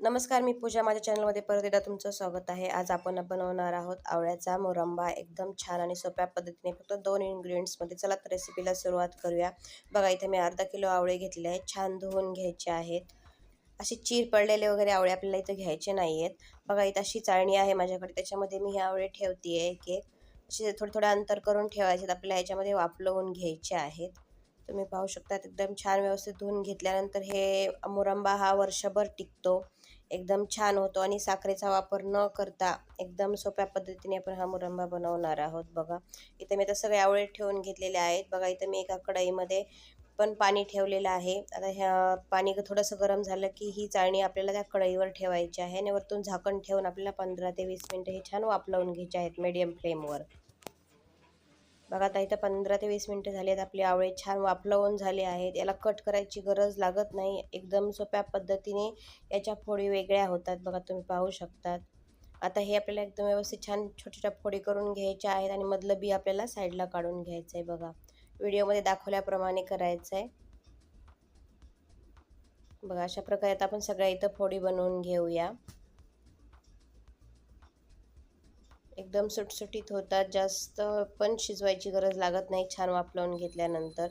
नमस्कार मी पूजा. माझ्या चॅनलमध्ये परत एकदा तुमचं स्वागत आहे. आज आपण बनवणार आहोत आवळ्याचा मुरंबा. एकदम छान आणि सोप्या पद्धतीने फक्त दोन इन्ग्रेडियंट्समध्ये चला तर रेसिपीला सुरुवात करूया. बघा इथे मी अर्धा किलो आवळे घेतले आहेत. छान धुवून घ्यायचे आहेत. असे चीर पडलेले वगैरे आवळे आपल्याला इथं घ्यायचे नाही आहेत बघा इथं अशी चाळणी आहे माझ्याकडे. त्याच्यामध्ये मी हे आवळे ठेवते आहे एक एक. असे थोडं थोडं अंतर करून ठेवायचे आपल्याला ह्याच्यामध्ये वापलवून घ्यायचे आहेत. तुम्ही पाहू शकता एकदम छान व्यवस्थित धुवून घेतल्यानंतर हे मुरंबा हा वर्षभर टिकतो. एकदम छान होतो आणि साखरेचा वापर न करता एकदम सोप्या पद्धतीने आपण हा मुरंबा बनवणार आहोत बघा. इथे मी आता सगळ्या आवळे ठेवून घेतलेले आहेत. बघा इथं मी एका कढईमध्ये पण पाणी ठेवलेलं आहे. आता ह्या पाणी थोडंसं गरम झालं की ही चाळणी आपल्याला त्या कढईवर ठेवायची आहे आणि वरतून झाकण ठेवून आपल्याला पंधरा ते वीस मिनटं हे छान वापलवून घ्यायचे आहेत मीडियम फ्लेमवर बघा आता इथं पंधरा ते वीस मिनटं झाली आहेत आपले आवळे छान वाफलवून झाले आहेत. याला कट करायची गरज लागत नाही. एकदम सोप्या पद्धतीने याच्या फोडी वेगळ्या होतात बघा तुम्ही पाहू शकतात. आता हे आपल्याला एकदम व्यवस्थित छान छोट्या छोट्या फोडी करून घ्यायच्या आहेत आणि मधलं बी आपल्याला साईडला काढून घ्यायचं आहे बघा. व्हिडिओमध्ये दाखवल्याप्रमाणे करायचं आहे बघा अशा प्रकारे आता आपण सगळ्या इथं फोडी बनवून घेऊया. एकदम सुटसुटीत होतात. जास्त पण शिजवायची गरज लागत नाही छान वापलावून घेतल्यानंतर.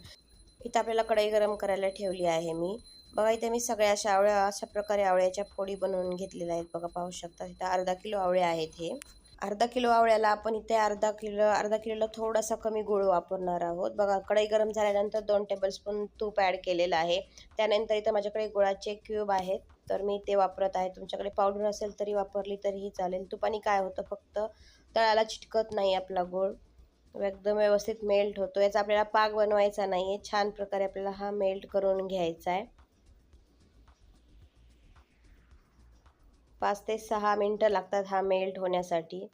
इथं आपल्याला कढई गरम करायला ठेवली आहे मी. बघा इथे मी सगळ्या अशा आवळ्या अशा प्रकारे आवळ्याच्या फोडी बनवून घेतलेल्या आहेत. बघा पाहू शकता इथं अर्धा किलो आवळे आहेत हे. अर्धा किलो आवळ्याला आपण इथे अर्धा किलो अर्धा किलोला थोडासा कमी गुळ वापरणार आहोत. बघा कढई गरम झाल्यानंतर दोन टेबलस्पून तूप ॲड केलेलं आहे. त्यानंतर इथं माझ्याकडे गुळाचे क्यूब आहेत. तर मी ते वापरत आहे. तुमच्याकडे पावडर असेल तरी वापरली तरीही चालेल. तुपाने काय होतं फक्त तळाला चिटकत नाही आपला गोळ. एकदम व्यवस्थित मेल्ट होतो. याचा आपल्याला पाक बनवायचा नाही आहे छान प्रकारे आपल्याला हा मेल्ट करून घ्यायचा आहे. पाच ते सहा मिनटं लागतात हा मेल्ट होण्यासाठी.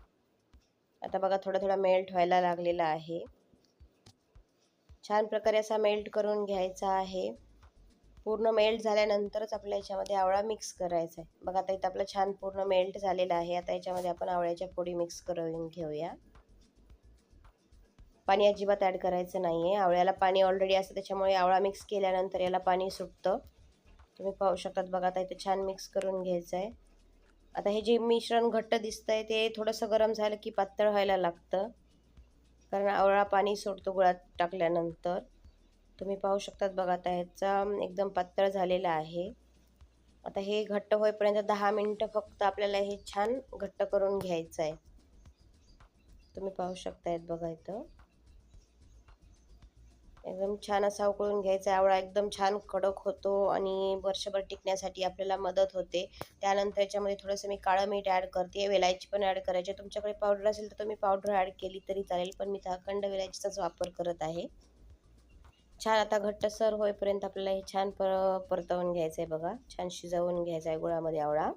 आता बघा थोडा थोडा मेल्ट व्हायला लागलेला आहे. छान प्रकारे असा मेल्ट करून घ्यायचा आहे. पूर्ण मेल्ट झाल्यानंतरच आपल्या याच्यामध्ये आवळा मिक्स करायचा आहे. बघा आता इथं आपलं छान पूर्ण मेल्ट झालेला आहे. आता याच्यामध्ये आपण आवळ्याच्या पोडी मिक्स करून घेऊया. पाणी अजिबात ॲड करायचं नाही आहे आवळ्याला पाणी ऑलरेडी असतं त्याच्यामुळे आवळा मिक्स केल्यानंतर याला पाणी सुटतं. तुम्ही पाहू शकतात बघा आता इथं छान मिक्स करून घ्यायचं आहे. आता हे जे मिश्रण घट्ट दिसतं आहे ते थोडंसं गरम झालं की पातळ व्हायला लागतं. कारण आवळा पाणी सोडतो गुळात टाकल्यानंतर. तुम्ही पाहू शकतात बघा आता ह्याचा एकदम पातळ झालेला आहे. आता हे घट्ट होईपर्यंत दहा मिनटं फक्त आपल्याला हे छान घट्ट करून घ्यायचं आहे. तुम्ही पाहू शकतायत बघा इथं. एकदम छान असा उकळून घ्यायचा आवळा एकदम छान कडक होतो आणि वर्षभर टिकण्यासाठी आपल्याला मदत होते. त्यानंतर याच्यामध्ये थोडंसं मी काळं मीठ ॲड करते. वेलायची पण ॲड करायची. तुमच्याकडे पावडर असेल तर तुम्ही पावडर ॲड केली तरी चालेल पण मी अखंड वेलायचीचाच वापर करत आहे. छान आता घट्टसर होईपर्यंत आपल्याला हे छान पर परतवून घ्यायचं आहे बघा. छान शिजवून घ्यायचं आहे गुळामध्ये आवळा.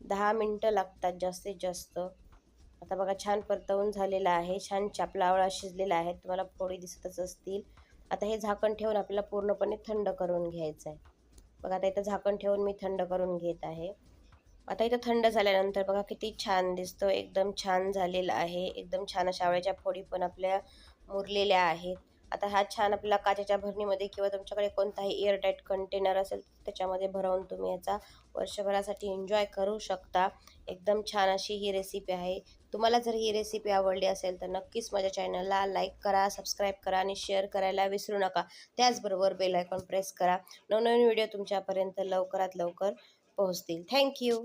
दहा मिनटं लागतात जास्तीत जास्त. आता बघा छान परतवून झालेला आहे. छान चापला आवळा शिजलेला आहे. तुम्हाला फोडी दिसतच असतील. आता हे झाकण ठेवून आपल्याला पूर्णपणे थंड करून घ्यायचं आहे बघा आता इथं झाकण ठेवून मी थंड करून घेत आहे. आता इथं थंड झाल्यानंतर बघा किती छान दिसतो. एकदम छान झालेला आहे. एकदम छान अशा आवळ्याच्या फोडी पण आपल्या मुरलेल्या आहेत. आता हा छान आपल्याला काचेच्या भरणीमध्ये किंवा तुमच्याकडे कोणताही एअरटाईट कंटेनर असेल त्याच्यामध्ये भरवून तुम्ही याचा वर्षभरासाठी एन्जॉय करू शकता. एकदम छान अशी ही रेसिपी आहे. तुम्हाला जर ही रेसिपी आवडली असेल तर नक्कीच माझ्या चॅनलला लाईक करा सबस्क्राईब करा आणि शेअर करायला विसरू नका. त्याचबरोबर बेल आयकॉन प्रेस करा. नवनवीन व्हिडिओ तुमच्यापर्यंत लवकरात लवकर पोहोचतील. थँक्यू